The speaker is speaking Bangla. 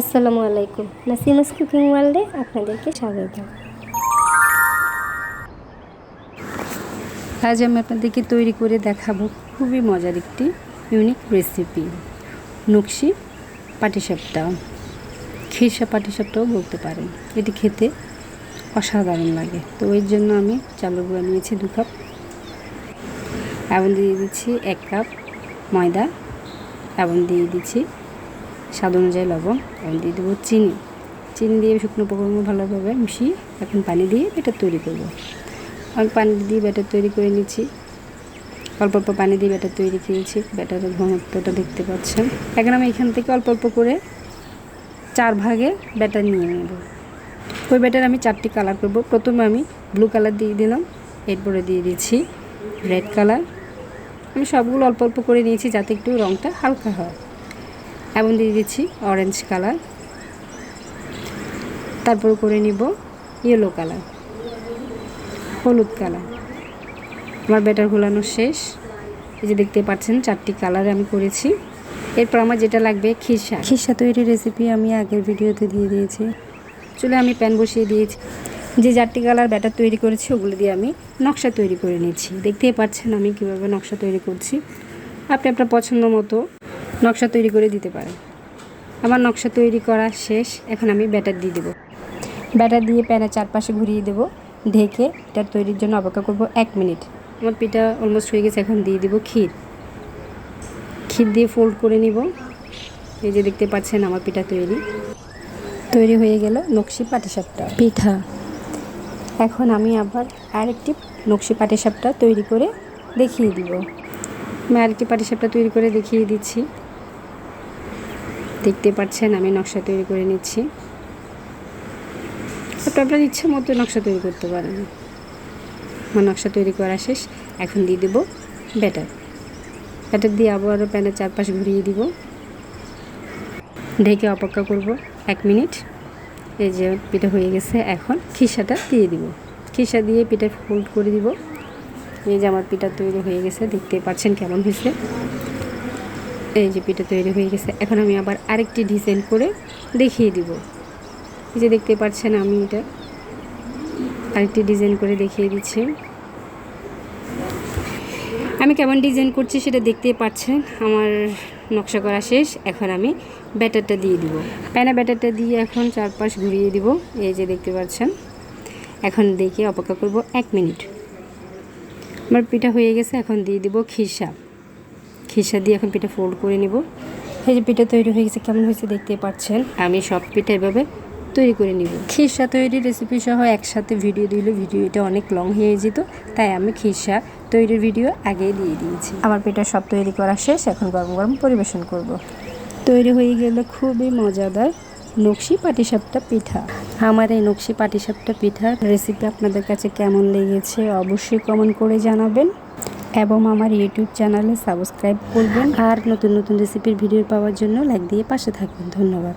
আসসালামু আলাইকুম। নাসিমাস কুকিং ওয়ার্ল্ডে আপনাদেরকে স্বাগত। আজ আমি আপনাদেরকে তৈরি করে দেখাবো খুবই মজার একটি ইউনিক রেসিপি নকশি পাটিসাপটা। খিরসা পাটিসাপটাও বলতে পারেন। এটি খেতে অসাধারণ লাগে। তো এর জন্য আমি চালের গুঁড়া নিয়েছি দু কাপ। এবং দিয়ে দিচ্ছি এক কাপ ময়দা। এবং দিয়ে দিচ্ছি স্বাদ অনুযায়ী লবণ এবং দিয়ে দেবো চিনি। চিনি দিয়ে শুকনো উপকরণ ভালোভাবে মিশিয়ে এখন পানি দিয়ে এটা তৈরি করব। আমি পানি দিয়ে ব্যাটার তৈরি করে নিচ্ছি। অল্প অল্প পানি দিয়ে ব্যাটার তৈরি করেছি ব্যাটারের ঘনত্বটা দেখতে পাচ্ছেন। এখন আমি এখান থেকে অল্প অল্প করে চার ভাগে ব্যাটার নিয়ে নেব। ওই ব্যাটার আমি চারটি কালার করব। প্রথমে আমি ব্লু কালার দিয়ে দিলাম। এরপরে দিয়ে দিচ্ছি রেড কালার। আমি সবগুলো অল্প অল্প করে নিয়েছি যাতে একটু রঙটা হালকা হয়। এবং দিয়ে দিচ্ছি অরেঞ্জ কালার তারপর করে নিব ইয়েলো কালার হলুদ কালার আমার ব্যাটার ঘোলানো শেষ। এই যে দেখতে পাচ্ছেন চারটি কালার আমি করেছি। এরপর আমার যেটা লাগবে খিসা। খিসা তৈরির রেসিপি আমি আগের ভিডিওতে দিয়ে দিয়েছি। চলে আমি প্যান বসিয়ে দিয়েছি। যে চারটি কালার ব্যাটার তৈরি করেছি ওগুলো দিয়ে আমি নকশা তৈরি করে নিয়েছি দেখতেই পাচ্ছেন আমি কীভাবে নকশা তৈরি করছি। আপনি আপনার পছন্দ মতো নকশা তৈরি করে দিতে পারেন। আমার নকশা তৈরি করা শেষ, এখন আমি ব্যাটার দিয়ে দেবো। ব্যাটার দিয়ে প্যানের চারপাশে ঘুরিয়ে দেবো, ঢেকে এটার তৈরির জন্য অপেক্ষা করব এক মিনিট। আমার পিঠা অলমোস্ট হয়ে গেছে, এখন দিয়ে দিব ক্ষীর। ক্ষীর দিয়ে ফোল্ড করে নিব। এই যে দেখতে পাচ্ছেন আমার পিঠা তৈরি। তৈরি হয়ে গেল নকশি পাটিসাপটা। পিঠা। এখন আমি আবার আরেকটি নকশি পাটিসাপটা তৈরি করে দেখিয়ে দিব। আমি আরেকটি পাটিসাপটা তৈরি করে দেখিয়ে দিচ্ছি। দেখতে পাচ্ছেন, আমি নকশা তৈরি করে নিচ্ছি। আপনি আপনার ইচ্ছে মতো নকশা তৈরি করতে পারেন। আমার নকশা তৈরি করা শেষ, এখন দিয়ে দেবো ব্যাটার। ব্যাটার দিয়ে আবারও প্যানের চারপাশ ঘুরিয়ে দিব। ঢেকে অপেক্ষা করব এক মিনিট। এই যে পিঠা হয়ে গেছে, এখন খিসাটা দিয়ে দিব। খিসা দিয়ে পিঠা ফোল্ড করে দিব। এই যে আমার পিঠা তৈরি হয়ে গেছে, দেখতে পাচ্ছেন কেমন হয়েছে। এই যে পিঠা তৈরি হয়ে গেছে, এখন আমি আবার আরেকটি ডিজাইন করে দেখিয়ে দিব। এই যে দেখতে পাচ্ছেন আমি এটা। আরেকটি ডিজাইন করে দেখিয়ে দিচ্ছি। আমি কেমন ডিজাইন করছি সেটা দেখতে পাচ্ছেন, আমার নকশা করা শেষ, এখন আমি ব্যাটারটা দিয়ে দিব। প্যানা ব্যাটারটা দিয়ে এখন চারপাশ ঘুরিয়ে দিব, এই যে দেখতে পাচ্ছেন। এখন দেখে অপেক্ষা করব এক মিনিট। আমার পিঠা হয়ে গেছে, এখন দিয়ে দিব খিসা খিসা দিয়ে এখন পিঠা ফোল্ড করে নিব। এই যে পিঠা তৈরি হয়ে গেছে কেমন হয়েছে দেখতে পাচ্ছেন? আমি সব পিঠা এভাবে তৈরি করে নিব। খিরসা তৈরির রেসিপি সহ একসাথে ভিডিও দিলে ভিডিওটা অনেক লং হয়ে যেত তাই আমি খিরসা তৈরির ভিডিও আগেই দিয়ে দিয়েছি। আমার পিঠা সব তৈরি করা শেষ এখন গরম গরম পরিবেশন করব। তৈরি হয়ে গেলে খুবই মজাদার নকশি পাটিসাপটা পিঠা। আমার এই নকশি পাটিসাপটা পিঠার রেসিপি আপনাদের কাছে কেমন লেগেছে অবশ্যই কমেন্ট করে জানাবেন। এবং আমার ইউটিউব চ্যানেলে সাবস্ক্রাইব করবেন। আর নতুন নতুন রেসিপির ভিডিও পাওয়ার জন্য লাইক দিয়ে পাশে থাকবেন। ধন্যবাদ।